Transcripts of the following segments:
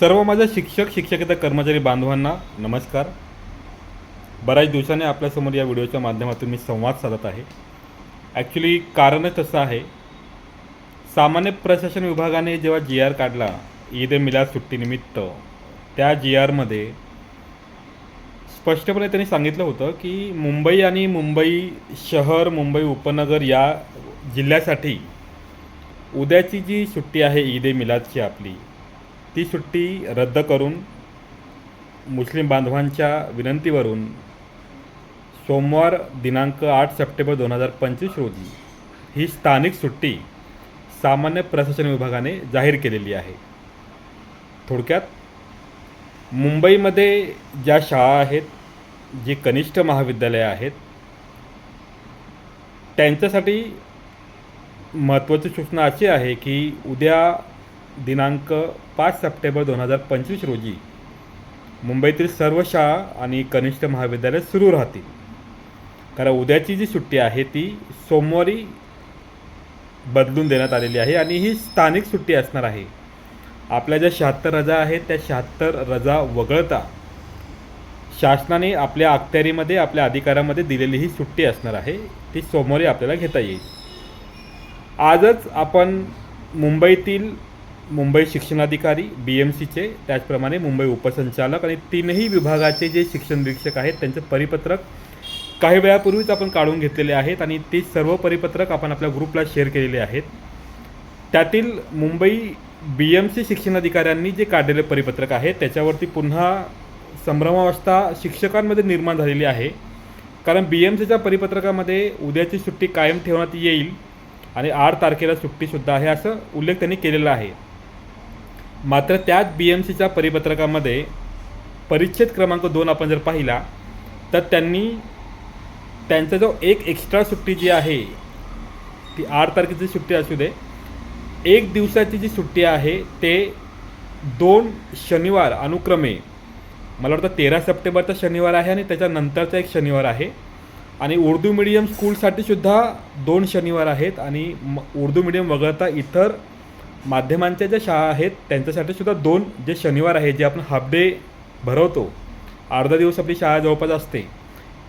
सर्व माझ्या शिक्षक शिक्षकेतर कर्मचारी बांधवांना नमस्कार. बऱ्याच दिवसाने आपल्यासमोर या व्हिडिओच्या माध्यमातून मी संवाद साधत आहे. ॲक्च्युली कारणच असं आहे सामान्य प्रशासन विभागाने जेव्हा जी आर काढला ईद मिलाद सुट्टीनिमित्त त्या जी आरमध्ये स्पष्टपणे त्यांनी सांगितलं होतं की मुंबई आणि मुंबई शहर मुंबई उपनगर या जिल्ह्यासाठी उद्याची जी सुट्टी आहे ईद ए मिलादची आपली ती सुट्टी रद्द करून मुस्लिम बांधवांच्या विनंतीवरून सोमवार दिनांक आठ सप्टेंबर दोन हजार पंचवीस रोजी ही स्थानिक सुट्टी सामान्य प्रशासन विभागाने जाहीर केलेली आहे. थोडक्यात मुंबईमध्ये ज्या शाळा आहेत जी कनिष्ठ महाविद्यालयं आहेत त्यांच्यासाठी महत्त्वाची सूचना अशी आहे की उद्या दिनांक पाच सप्टेंबर दोन हजार पंचवीस रोजी मुंबईतील सर्व शाळा आणि कनिष्ठ महाविद्यालय सुरू राहतील. कारण उद्याची जी सुट्टी आहे ती सोमवारी बदलून देण्यात आलेली आहे आणि ही स्थानिक सुट्टी असणार आहे. आपल्या ज्या शहात्तर रजा आहेत त्या शहात्तर रजा वगळता शासनाने आपल्या अखत्यारीमध्ये आपल्या अधिकारामध्ये दिलेली ही सुट्टी असणार आहे ती सोमवारी आपल्याला घेता येईल. आजच आपण मुंबईतील मुंबई शिक्षणाधिकारी बी एम सीचे त्याचप्रमाणे मुंबई उपसंचालक आणि तीनही विभागाचे जे शिक्षण निरीक्षक आहेत त्यांचं परिपत्रक काही वेळापूर्वीच आपण काढून घेतलेले आहेत आणि ते सर्व परिपत्रक आपण आपल्या ग्रुपला शेअर केलेले आहेत. त्यातील मुंबई बी एम सी शिक्षणाधिकाऱ्यांनी जे काढलेले परिपत्रक आहे त्याच्यावरती पुन्हा संभ्रमावस्था शिक्षकांमध्ये निर्माण झालेली आहे. कारण बी एम सीच्या परिपत्रकामध्ये उद्याची सुट्टी कायम ठेवण्यात येईल आणि आठ तारखेला सुट्टीसुद्धा आहे असं उल्लेख त्यांनी केलेला आहे. मात्र त्याच बी एम सीच्या परिपत्रकामध्ये परिच्छेद क्रमांक दोन आपण जर पाहिला तर त्यांनी त्यांचा जो एक एक्स्ट्रा सुट्टी जी आहे ती आठ तारखेची सुट्टी असू दे एक दिवसाची जी सुट्टी आहे ते दोन शनिवार अनुक्रमे मला वाटतं तेरा सप्टेंबरचा शनिवार आहे आणि त्याच्यानंतरचा एक शनिवार आहे. आणि उर्दू मिडियम स्कूलसाठी सुद्धा दोन शनिवार आहेत आणि म उर्दू मिडियम वगळता इतर माध्यमांच्या ज्या शाळा आहेत त्यांच्यासाठी सुद्धा दोन जे शनिवार आहे जे आपण हाफ डे भरवतो अर्धा दिवस आपली शाळा जवळपास असते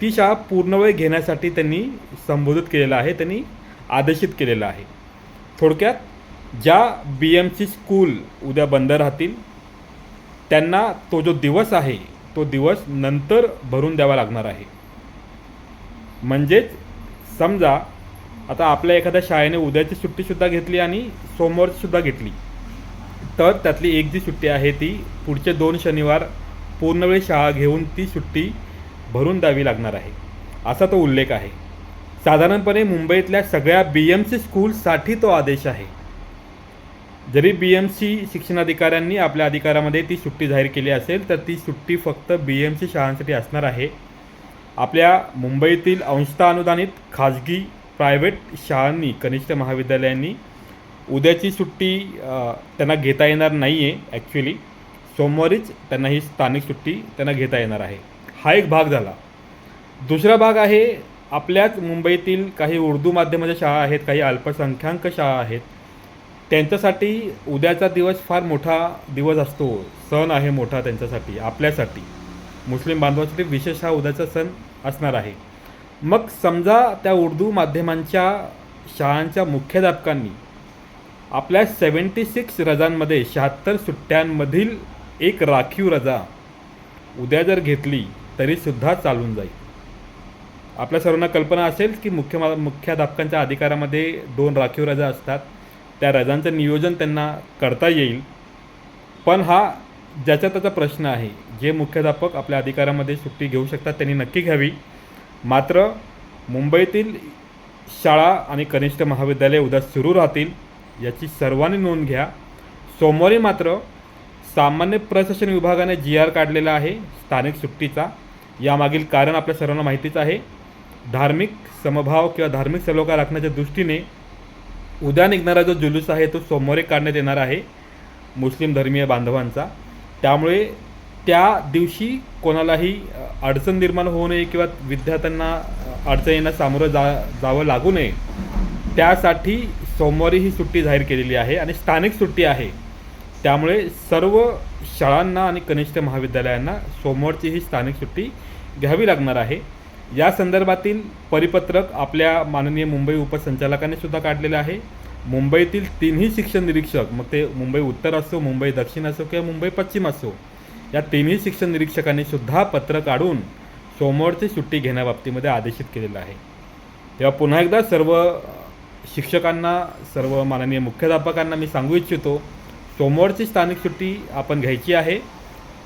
ती शाळा पूर्ण वेळ घेण्यासाठी त्यांनी संबोधित केलेलं आहे त्यांनी आदेशित केलेलं आहे. थोडक्यात ज्या बी एम सी स्कूल उद्या बंद राहतील त्यांना तो जो दिवस आहे तो दिवस नंतर भरून द्यावा लागणार आहे. म्हणजेच समजा आता आपल्या एखाद्या शाळेने उद्याची सुट्टीसुद्धा घेतली आणि सोमवारचीसुद्धा घेतली. तर त्यातली एक जी सुट्टी आहे ती पुढचे दोन शनिवार पूर्णवेळ शाळा घेऊन ती सुट्टी भरून द्यावी लागणार आहे. असा तो उल्लेख आहे. साधारणपणे मुंबईतल्या सगळ्या बी एम सी स्कूलसाठी तो आदेश आहे. जरी बी एम सी शिक्षणाधिकाऱ्यांनी आपल्या अधिकारामध्ये ती सुट्टी जाहीर केली असेल तर ती सुट्टी फक्त बी एम सी शाळांसाठी असणार आहे. आपल्या मुंबईतील अंशता अनुदानित खाजगी प्रायव्हेट शाळांनी कनिष्ठ महाविद्यालयांनी उद्याची सुट्टी त्यांना घेता येणार नाही आहे ॲक्च्युली सोमवारीच त्यांना ही स्थानिक सुट्टी त्यांना घेता येणार आहे. हा एक भाग झाला. दुसरा भाग आहे आपल्याच मुंबईतील काही उर्दू माध्यमाच्या शाळा आहेत काही अल्पसंख्याक शाळा आहेत. त्यांच्यासाठी उद्याचा दिवस फार मोठा दिवस असतो. सण आहे मोठा त्यांच्यासाठी आपल्यासाठी. मुस्लिम बांधवांसाठी विशेष हा उद्याचा सण असणार आहे. मग समजा त्या उर्दू माध्यमांच्या शाळांच्या मुख्याध्यापकांनी आपल्या सेवन्टी सिक्स रजांमध्ये शहात्तर सुट्ट्यांमधील एक राखीव रजा उद्या जर घेतली तरीसुद्धा चालून जाईल. आपल्या सर्वांना कल्पना असेल की मुख्य मुख्याध्यापकांच्या अधिकारामध्ये दोन राखीव रजा असतात. त्या रजांचं नियोजन त्यांना करता येईल. पण हा ज्याचा त्याचा प्रश्न आहे जे मुख्याध्यापक आपल्या अधिकारामध्ये सुट्टी घेऊ शकतात त्यांनी नक्की घ्यावी. मात्र मुंबईतील शाळा आणि कनिष्ठ महाविद्यालय उद्या सुरू राहतील याची सर्वांनी नोंद घ्या. सोमवारी मात्र सामान्य प्रशासन विभागाने जी आर काढलेला आहे स्थानिक सुट्टीचा. यामागील कारण आपल्या सर्वांना माहितीच आहे. धार्मिक समभाव किंवा धार्मिक सलोखा राखण्याच्या दृष्टीने उद्या निघणारा जो जुलूस आहे तो सोमवारी काढण्यात येणार आहे. मुस्लिम धर्मीय बांधवांचा. त्यामुळे त्या दिवशी कोणालाही अडचण निर्माण होऊ नये किंवा विद्यार्थ्यांना अडचणींना सामोरं जा जावं लागू नये त्यासाठी सोमवारी ही सुट्टी जाहीर केलेली आहे आणि स्थानिक सुट्टी आहे. त्यामुळे सर्व शाळांना आणि कनिष्ठ महाविद्यालयांना सोमवारची ही स्थानिक सुट्टी घ्यावी लागणार आहे. या संदर्भातील परिपत्रक आपल्या माननीय मुंबई उपसंचालकांनी सुद्धा काढलेलं आहे. मुंबईतील तिन्ही शिक्षण निरीक्षक मग ते मुंबई उत्तर असो मुंबई दक्षिण असो किंवा मुंबई पश्चिम असो या तिन्ही शिक्षण निरीक्षकांनी सुद्धा पत्र काढून सोमवारची सुट्टी घेण्याबाबतीमध्ये आदेशित केलेलं आहे. तेव्हा पुन्हा एकदा सर्व शिक्षकांना सर्व माननीय मुख्याध्यापकांना मी सांगू इच्छितो सोमवारची स्थानिक सुट्टी आपण घ्यायची आहे.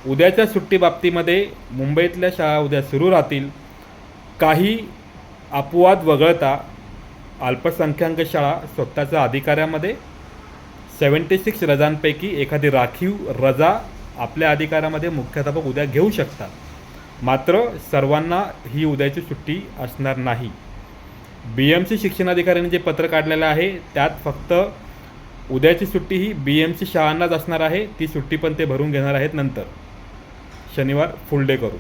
उद्याच्या सुट्टीबाबतीमध्ये मुंबईतल्या शाळा उद्या सुरू राहतील. काही अपवाद वगळता अल्पसंख्याक शाळा स्वतःच्या अधिकाऱ्यामध्ये सेवन्टी सिक्स रजांपैकी एखादी राखीव रजा आपल्या अधिकारामध्ये मुख्याध्यापक उद्या घेऊ शकतात. मात्र सर्वांना ही उद्याची सुट्टी असणार नाही. बी एम सी शिक्षणाधिकाऱ्यांनी जे पत्र काढलेलं आहे त्यात फक्त उद्याची सुट्टी ही बी एम सी शाळांनाच असणार आहे ती सुट्टी पण ते भरून घेणार आहेत नंतर. शनिवार फुल डे करून.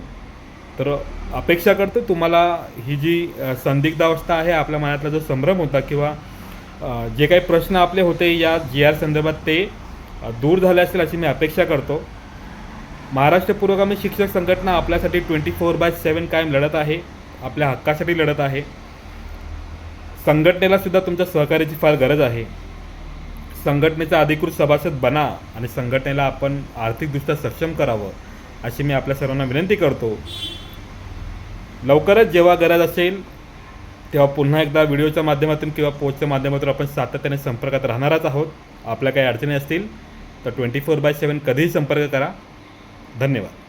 तर अपेक्षा करतो तुम्हाला ही जी संदिग्ध संदिग्धावस्था आहे आपल्या मनातला जो संभ्रम होता किंवा जे काही प्रश्न आपले होते या जी आर संदर्भात ते दूर झाले असेल अशी मी अपेक्षा करतो. महाराष्ट्र पुरोगामी शिक्षक संघटना आपल्यासाठी ट्वेंटी फोर बाय सेवन कायम लढत आहे. आपल्या हक्कासाठी लढत आहे. संघटनेला सुद्धा तुमच्या सहकार्याची फार गरज आहे. संघटनेचा अधिकृत सभासद बना आणि संघटनेला आपण आर्थिकदृष्ट्या सक्षम करावं अशी मी आपल्या सर्वांना विनंती करतो. लवकरच जेव्हा गरज असेल तेव्हा पुन्हा एकदा व्हिडिओच्या माध्यमातून किंवा पोस्टच्या माध्यमातून आपण सातत्याने संपर्कात राहणारच आहोत. आपल्या काही अडचणी असतील तर ट्वेंटी फोर बाय सेवन कधीही संपर्क करा. धन्यवाद.